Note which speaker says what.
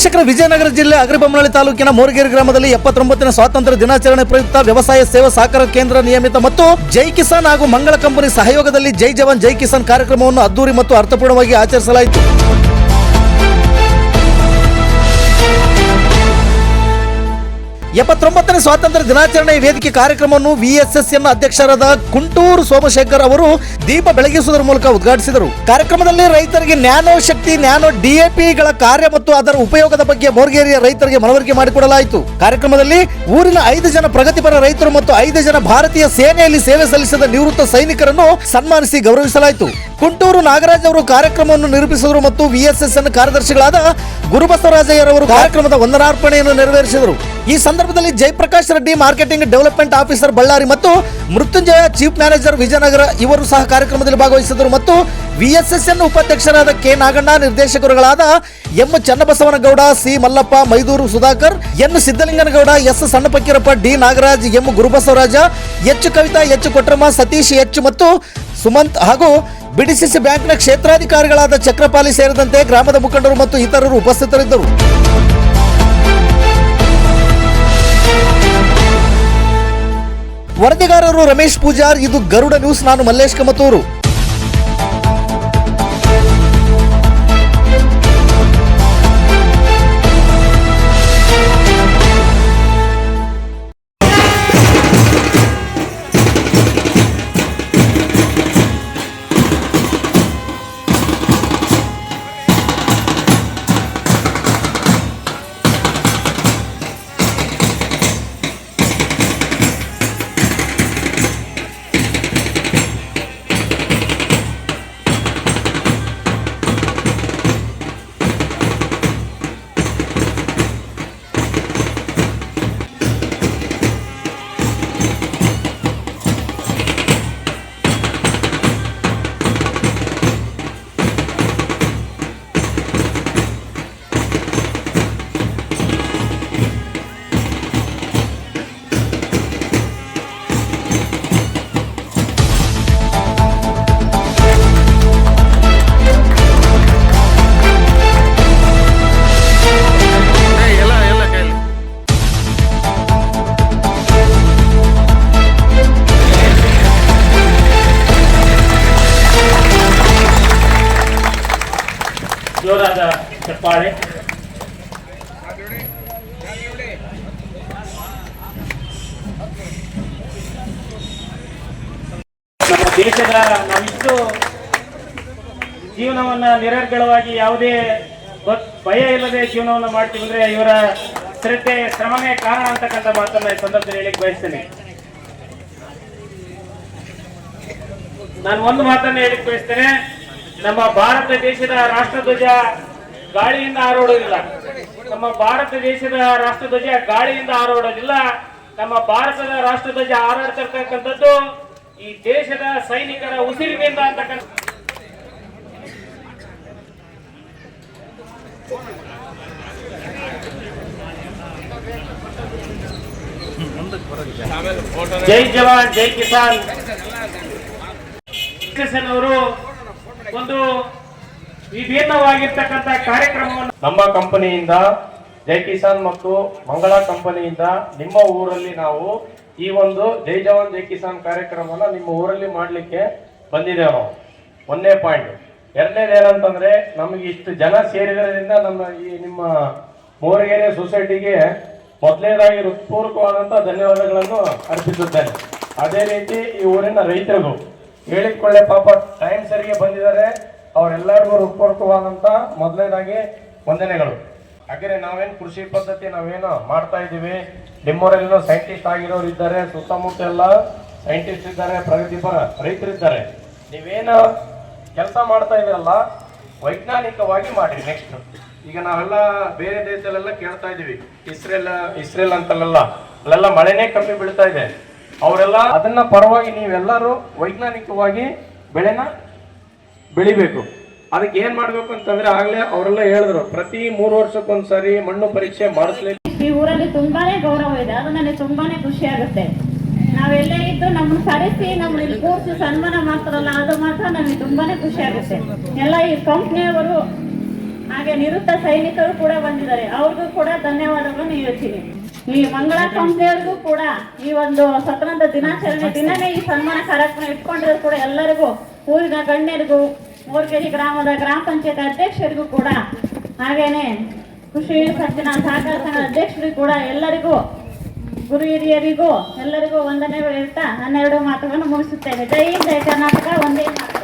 Speaker 1: ವೀಕ್ಷಕರ ವಿಜಯನಗರ ಜಿಲ್ಲೆ ಅಗ್ರಿಬೊಮ್ಮನಹಳ್ಳಿ ತಾಲೂಕಿನ ಮೋರಗೇರಿ ಗ್ರಾಮದಲ್ಲಿ ಎಪ್ಪತ್ತೊಂಬತ್ತನೇ ಸ್ವಾತಂತ್ರ್ಯ ದಿನಾಚರಣೆ ಪ್ರಯುಕ್ತ ವ್ಯವಸಾಯ ಸೇವಾ ಸಹಕಾರ ಕೇಂದ್ರ ನಿಯಮಿತ ಮತ್ತು ಜೈ ಕಿಸಾನ್ ಹಾಗೂ ಮಂಗಳ ಕಂಪನಿ ಸಹಯೋಗದಲ್ಲಿ ಜೈ ಜವಾನ್, ಜೈ ಕಿಸಾನ್ ಕಾರ್ಯಕ್ರಮವನ್ನು ಅದ್ದೂರಿ ಮತ್ತು ಅರ್ಥಪೂರ್ಣವಾಗಿ ಆಚರಿಸಲಾಯಿತು. ಎಪ್ಪತ್ತೊಂಬತ್ತನೇ ಸ್ವಾತಂತ್ರ್ಯ ದಿನಾಚರಣೆ ವೇದಿಕೆ ಕಾರ್ಯಕ್ರಮವನ್ನು ವಿಎಸ್ಎಸ್ಎನ್ ಅಧ್ಯಕ್ಷರಾದ ಕುಂಟೂರು ಸೋಮಶೇಖರ್ ಅವರು ದೀಪ ಬೆಳಗಿಸುವುದರ ಮೂಲಕ ಉದ್ಘಾಟಿಸಿದರು. ಕಾರ್ಯಕ್ರಮದಲ್ಲಿ ರೈತರಿಗೆ ನ್ಯಾನೋ ಶಕ್ತಿ, ನ್ಯಾನೋ ಡಿಎಪಿಗಳ ಕಾರ್ಯ ಮತ್ತು ಅದರ ಉಪಯೋಗದ ಬಗ್ಗೆ ಮೋರ್ಗೇರಿಯ ರೈತರಿಗೆ ಮನವರಿಕೆ ಮಾಡಿಕೊಡಲಾಯಿತು. ಕಾರ್ಯಕ್ರಮದಲ್ಲಿ ಊರಿನ ಐದು ಜನ ಪ್ರಗತಿಪರ ರೈತರು ಮತ್ತು ಐದು ಜನ ಭಾರತೀಯ ಸೇನೆಯಲ್ಲಿ ಸೇವೆ ಸಲ್ಲಿಸಿದ ನಿವೃತ್ತ ಸೈನಿಕರನ್ನು ಸನ್ಮಾನಿಸಿ ಗೌರವಿಸಲಾಯಿತು. ಕುಂಟೂರು ನಾಗರಾಜ್ ಅವರು ಕಾರ್ಯಕ್ರಮವನ್ನು ನಿರೂಪಿಸಿದರು ಮತ್ತು ವಿಎಸ್ಎಸ್ಎನ್ ಕಾರ್ಯದರ್ಶಿಗಳಾದ ಗುರುಬಸವರಾಜಯ್ಯರವರು ಕಾರ್ಯಕ್ರಮದ ವಂದನಾರ್ಪಣೆಯನ್ನು ನೆರವೇರಿಸಿದರು. ಈ ಸಂದರ್ಭದಲ್ಲಿ Jayaprakash Reddy, marketing development officer Ballari ಮತ್ತು ಮೃತ್ಯುಂಜಯ ಚೀಫ್ ಮ್ಯಾನೇಜರ್ ವಿಜಯನಗರ ಇವರು ಸಹ ಕಾರ್ಯಕ್ರಮದಲ್ಲಿ ಭಾಗವಹಿಸಿದರು ಮತ್ತು ವಿಎಸ್ಎಸ್ಎನ್ ಉಪಾಧ್ಯಕ್ಷರಾದ K Naganna, ನಿರ್ದೇಶಕರುಗಳಾದ M Channabasavanagouda, C Mallappa Maiduru Sudhakar, N Siddalinganagouda, S Sannapakkirappa, D Nagaraj, M Gurubasavaraja, H Kavitha, H Kotramma, Satish, H ಮತ್ತು ಸುಮಂತ್ ಹಾಗೂ ಬಿಡಿಸಿಸಿ ಬ್ಯಾಂಕ್ನ ಕ್ಷೇತ್ರಾಧಿಕಾರಿಗಳಾದ ಚಕ್ರಪಾಲಿ ಸೇರಿದಂತೆ ಗ್ರಾಮದ ಮುಖಂಡರು ಮತ್ತು ಇತರರು ಉಪಸ್ಥಿತರಿದ್ದರು. ವರದಿಗಾರರು ರಮೇಶ್ ಪೂಜಾರ್, ಇದು ಗರುಡ ನ್ಯೂಸ್, ನಾನು ಮಲ್ಲೇಶ್ ಕಮತೂರು.
Speaker 2: ಜೋರಾದ ಚಪ್ಪಾಳೆ ನಮ್ಮ ದೇಶದ ನಾವಿಷ್ಟು ಜೀವನವನ್ನ ನಿರರ್ಗಳವಾಗಿ ಯಾವುದೇ ಭಯ ಇಲ್ಲದೆ ಜೀವನವನ್ನ ಮಾಡ್ತೀವಿ ಅಂದ್ರೆ ಇವರ ಶ್ರದ್ಧೆ ಶ್ರಮನೇ ಕಾರಣ ಅಂತಕ್ಕಂಥ ಮಾತನ್ನ ಈ ಸಂದರ್ಭದಲ್ಲಿ ಹೇಳಿಕ್ ಬಯಸ್ತೇನೆ. ನಾನು ಒಂದು ಮಾತನ್ನ ಹೇಳಿಕ್ ಬಯಸ್ತೇನೆ. ನಮ್ಮ ಭಾರತ ದೇಶದ ರಾಷ್ಟ್ರಧ್ವಜ ಗಾಳಿಯಿಂದ ಹಾರೋಡೋದಿಲ್ಲ. ನಮ್ಮ ಭಾರತ ದೇಶದ ರಾಷ್ಟ್ರಧ್ವಜ ಗಾಳಿಯಿಂದ ಹಾರೋಡೋದಿಲ್ಲ. ನಮ್ಮ ಭಾರತದ ರಾಷ್ಟ್ರಧ್ವಜ ಹಾರಾಡ್ತಿರ್ತಕ್ಕಂಥದ್ದು ಈ ದೇಶದ ಸೈನಿಕರ ಉಸಿರಿನಿಂದ ಜೈ ಜವಾನ್, ಜೈ ಕಿಸಾನ್ ಅವರು ವಿಭಿನ್ನವಾಗಿರ್ತಕ್ಕಂಥ ಕಾರ್ಯಕ್ರಮವನ್ನು
Speaker 3: ನಮ್ಮ ಕಂಪನಿಯಿಂದ, ಜೈ ಕಿಸಾನ್ ಮತ್ತು ಮಂಗಳ ಕಂಪನಿಯಿಂದ ನಿಮ್ಮ ಊರಲ್ಲಿ ನಾವು ಈ ಒಂದು ಜೈ ಜವಾನ್, ಜೈ ಕಿಸಾನ್ ಕಾರ್ಯಕ್ರಮನ ನಿಮ್ಮ ಊರಲ್ಲಿ ಮಾಡಲಿಕ್ಕೆ ಬಂದಿದ್ದೇವೆ ನಾವು. ಒಂದನೇ ಪಾಯಿಂಟ್ ಎರಡನೇದು ಏನಂತಂದ್ರೆ, ನಮಗೆ ಇಷ್ಟು ಜನ ಸೇರಿದ್ರಿಂದ ನಮ್ಮ ಈ ನಿಮ್ಮ ಮೂರಗೆರೆ ಸೊಸೈಟಿಗೆ ಮೊದಲನೇದಾಗಿ ಹೃತ್ಪೂರ್ವಕವಾದಂಥ ಧನ್ಯವಾದಗಳನ್ನು ಅರ್ಪಿಸುತ್ತೇನೆ. ಅದೇ ರೀತಿ ಈ ಊರಿನ ರೈತರಿಗೂ ಹೇಳಿಕೊಳ್ಳೆ ಪಾಪ, ಟೈಮ್ ಸರಿಗೆ ಬಂದಿದ್ದಾರೆ. ಅವರೆಲ್ಲರಿಗೂ ಹೃತ್ಪೂರ್ವಕವಾದಂಥ ಮೊದಲನೇದಾಗಿ ವಂದನೆಗಳು. ಹಾಗೆ ನಾವೇನು ಕೃಷಿ ಪದ್ಧತಿ ನಾವೇನು ಮಾಡ್ತಾ ಇದ್ದೀವಿ? ನಿಮ್ಮೂರಲ್ಲಿನೂ ಸೈಂಟಿಸ್ಟ್ ಆಗಿರೋರು ಇದ್ದಾರೆ ಸುತ್ತಮುತ್ತ ಎಲ್ಲ ಸೈಂಟಿಸ್ಟ್ ಇದ್ದಾರೆ ಪ್ರಗತಿಪರ ರೈತರಿದ್ದಾರೆ. ನೀವೇನು ಕೆಲಸ ಮಾಡ್ತಾ ಇದ್ದೀರಲ್ಲ ವೈಜ್ಞಾನಿಕವಾಗಿ ಮಾಡಿ ನೆಕ್ಸ್ಟ್ ಈಗ ನಾವೆಲ್ಲ ಬೇರೆ ದೇಶದಲ್ಲೆಲ್ಲ ಕೇಳ್ತಾ ಇದ್ದೀವಿ. ಇಸ್ರೇಲ್ ಇಸ್ರೇಲ್ ಅಂತಲ್ಲೆಲ್ಲ, ಅಲ್ಲೆಲ್ಲ ಮಳೆನೇ ಕಮ್ಮಿ ಬೀಳ್ತಾ ಇದೆ. ಅವರೆಲ್ಲ ಅದನ್ನ ಪರವಾಗಿ ನೀವೆಲ್ಲರೂ ವೈಜ್ಞಾನಿಕವಾಗಿ ಬೆಳೆನ ಬೆಳಿಬೇಕು. ಅದಕ್ಕೆ ಏನ್ ಮಾಡ್ಬೇಕು ಅಂತಂದ್ರೆ ಆಗ್ಲೇ ಅವರೆಲ್ಲ ಹೇಳಿದ್ರು, ಪ್ರತಿ ಮೂರು ವರ್ಷಕ್ಕೊಂದ್ಸರಿ ಮಣ್ಣು ಪರೀಕ್ಷೆ ಮಾಡಿಸ್ಲೇ
Speaker 4: ಈ ಊರಲ್ಲಿ ತುಂಬಾನೇ ಗೌರವ ಇದೆ, ಅದು ನನಗೆ ತುಂಬಾನೇ ಖುಷಿ ಆಗುತ್ತೆ. ನಾವೆಲ್ಲೇ ಇದ್ದು ನಮ್ಮ ಕರೆಸಿ ಇಲ್ಲಿ ಕೂರಿಸಿ ಸನ್ಮಾನ ಮಾಡ್ತಾರಲ್ಲ, ಅದು ಮಾತ್ರ ನನಗೆ ತುಂಬಾನೇ ಖುಷಿ ಆಗುತ್ತೆ. ಎಲ್ಲ ಈ ಕಂಪ್ನಿಯವರು, ಹಾಗೆ ನಿವೃತ್ತ ಸೈನಿಕರು ಕೂಡ ಬಂದಿದ್ದಾರೆ. ಅವ್ರಿಗೂ ಕೂಡ ಧನ್ಯವಾದಗಳನ್ನು ಹೇಳ್ತೀನಿ. ಈ ಮಂಗಳ ಕಂಪ್ನಿಯವ್ರಿಗೂ ಕೂಡ ಈ ಒಂದು ಸ್ವತಂತ್ರ ದಿನಾಚರಣೆ ದಿನನೇ ಈ ಸನ್ಮಾನ ಕಾರ್ಯಕ್ರಮ ಇಟ್ಕೊಂಡಿರೋ ಕೂಡ ಎಲ್ಲರಿಗೂ ಊರಿನ ಗಣ್ಯರಿಗೂ, ಮೂರ್ಕೆರಿ ಗ್ರಾಮದ ಗ್ರಾಮ ಪಂಚಾಯತ್ ಅಧ್ಯಕ್ಷರಿಗೂ ಕೂಡ ಹಾಗೇನೆ ಕೃಷಿ ಸಂಚಿನ ಸಹಕಾರ ಸಂಘದ ಅಧ್ಯಕ್ಷರಿಗೂ ಕೂಡ ಎಲ್ಲರಿಗೂ, ಗುರು ಹಿರಿಯರಿಗೂ ಎಲ್ಲರಿಗೂ ಒಂದನೇ ಹೇಳ್ತಾ ಹನ್ನೆರಡು ಮಾತುಗಳನ್ನು ಮುಗಿಸುತ್ತೇನೆ ಜೈ ಜೈ ಕರ್ನಾಟಕ ಒಂದೇ ಮಾತು